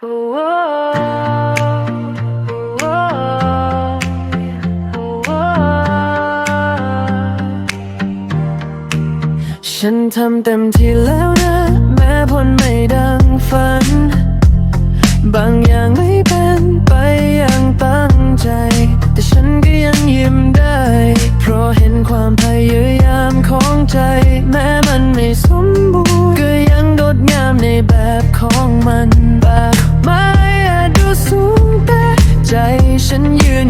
ฉันทำเต็มที่แล้วนะ แม้ผลไม่ดังฝัน บางอย่างไม่เป็นไปอย่างตั้งใจ แต่ฉันก็ยังยิ้มได้ เพราะเห็นความพยายามของใจ แม้มันไม่สมบูรณ์ ก็ยังงดงามในแบบของมัน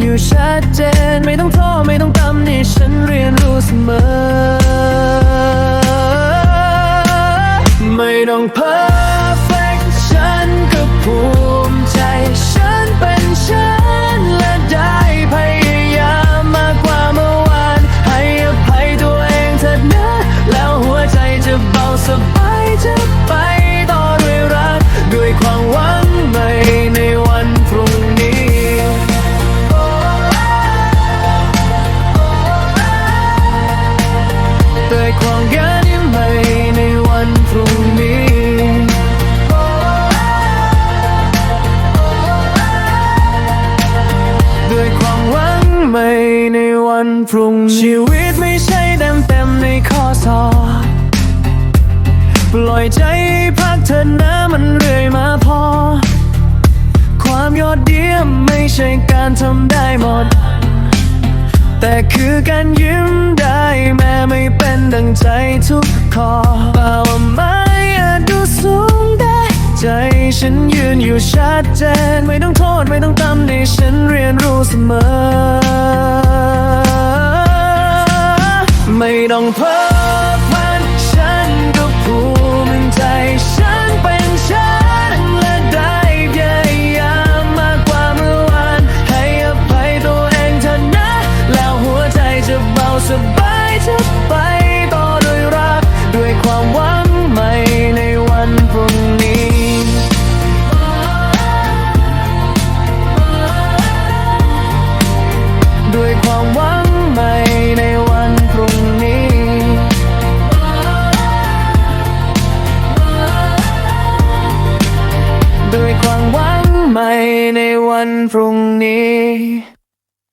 นยืนอ ด้วยความยันยิ้มใหม่ในวันพรุ่งนี้ด้วยความหวังใหม่ในวันพรุ่งนี้ชีวิตไม่ใช่เต็มเต็มในข้อสอบปล่อยใจให้พักเธอนะมันเรื่อยมาพอ ความยอดเยี่ยมไม่ใช่การทำได้หมด แต่คือการยิ้ม ไม่เป็นดังใจทุกข้อเป่าไม่อาจดูสูงได้ ใจฉันยืนอยู่ชัดเจน ไม่ต้องโทษไม่ต้องตำในฉันเรียนรู้เสมอ ไม่ต้องเพ้อพันฉันก็ภูมิใจฉันเป็นฉันและได้พยายามมากกว่าเมื่อวานให้อภัยตัวเองเถอะนะแล้วหัวใจจะเบาสบายจะไปต่อด้วยรัก ด้วยความหวังใหม่ในวันพรุ่งนี้ ด้วยความหวังใหม่ในวันพรุ่งนี้ ด้วยความหวังใหม่ในวันพรุ่งนี้